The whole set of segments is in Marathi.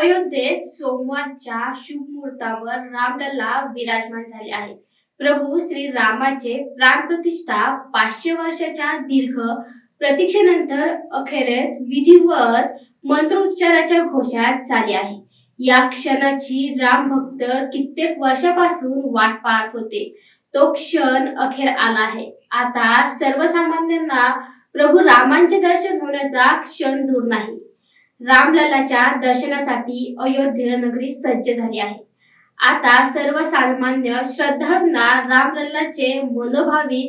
अयोध्येत सोमवारच्या शुभ मुहूर्तावर रामलल्ला विराजमान झाले आहे. प्रभू श्री रामाचे प्राणप्रतिष्ठा पाचशे वर्षाच्या दीर्घ प्रतीक्षेनंतर अखेर विधिवत मंत्रोच्चाराच्या घोषात झाली आहे. या क्षणाची राम भक्त कित्येक वर्षापासून वाट पाहत होते. तो क्षण अखेर आला आहे. आता सर्वसामान्यांना प्रभू रामांचे दर्शन होण्याचा क्षण दूर नाही. रामललाच्या दर्शनासाठी अयोध्या नगरी सज्ज झाली आहे. आता सर्वसामान्य श्रद्धाळूंना रामलल्लाचे मनोभावी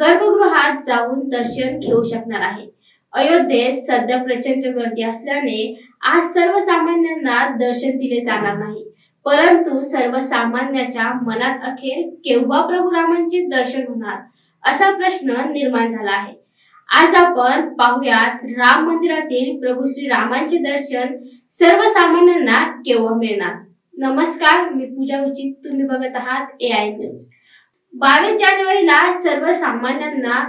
गर्भगृहात जाऊन दर्शन घेऊ शकणार आहे. अयोध्येत सध्या प्रचंड गर्दी असल्याने आज सर्वसामान्यांना दर्शन दिले जाणार नाही. परंतु सर्वसामान्याच्या मनात अखेर केव्हा प्रभू रामांचे दर्शन होणार असा प्रश्न निर्माण झाला आहे. आज आपण पाहुयात राम मंदिरातील प्रभू श्री रामांचे दर्शन सर्वसामान्यांना केव्हा मिळणार? नमस्कार मी पूजा उचित तुम्ही बघत आहात ए आय न्यूज बावीस जानेवारीला सर्वसामान्यांना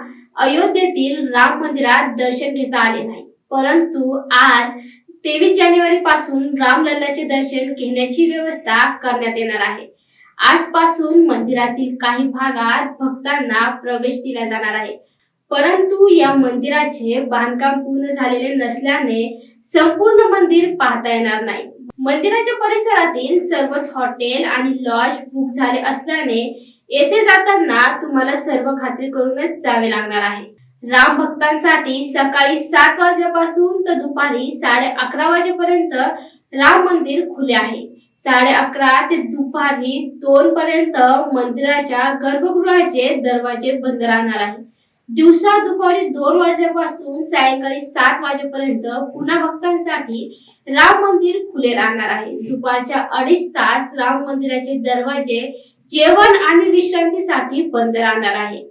अयोध्येतील राम मंदिरात दर्शन घेता आले नाही. परंतु आज तेवीस जानेवारी पासून रामलल्लाचे दर्शन घेण्याची व्यवस्था करण्यात येणार आहे. आजपासून मंदिरातील काही भागात भक्तांना प्रवेश दिला जाणार आहे. परंतु या मंदिराचे बांधकाम पूर्ण झालेले नसल्याने संपूर्ण मंदिर पाहता येणार नाही. मंदिराच्या परिसरातील सर्वच हॉटेल आणि लॉज बुक झाले असल्याने येथे जाताना तुम्हाला सर्व खात्री करूनच जावे लागणार आहे. राम भक्तांसाठी सकाळी सात वाजल्यापासून तर दुपारी साडे अकरा वाजेपर्यंत राम मंदिर खुले आहे. साडे अकरा ते दुपारी दोन पर्यंत मंदिराच्या गर्भगृहाचे दरवाजे बंद राहणार आहे. दिवसा दुपारी दोन वाजल्यापासून सायंकाळी सात वाजेपर्यंत पुन्हा भक्तांसाठी राम मंदिर खुले राहणार आहे. दुपारच्या अडीच तास राम मंदिराचे दरवाजे जेवण आणि विश्रांतीसाठी बंद राहणार आहे.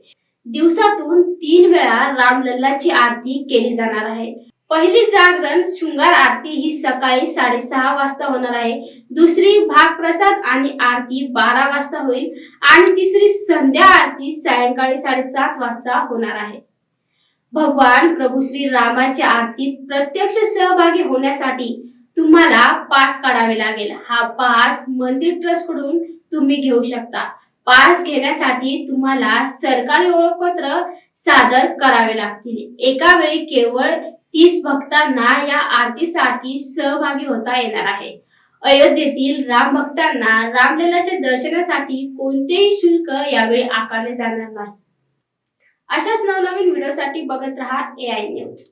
दिवसातून तीन वेळा रामलल्लाची आरती केली जाणार आहे. पहिली जागरण शृंगार आरती ही सकाळी साडेसहा वाजता होणार आहे. दुसरी भाग प्रसाद आणि आरती बारा वाजता होईल. आणि तिसरी संध्या आरती सायंकाळी साडेसात वाजता होणार आहे. भगवान प्रभू श्री रामाच्या आरतीत प्रत्यक्ष सहभागी होण्यासाठी तुम्हाला पास काढावे लागेल. हा पास मंदिर ट्रस्टकडून तुम्ही घेऊ शकता. पास घेण्यासाठी तुम्हाला सरकारी ओळखपत्र सादर करावे लागतील. एका वेळी केवळ तीस भक्तांना या आरतीसाठी सहभागी होता येणार आहे. अयोध्येतील राम भक्तांना रामलल्लाच्या दर्शनासाठी कोणतेही शुल्क यावेळी आकारले जाणार नाही. अशाच नवनवीन व्हिडिओसाठी बघत रहा ए आय न्यूज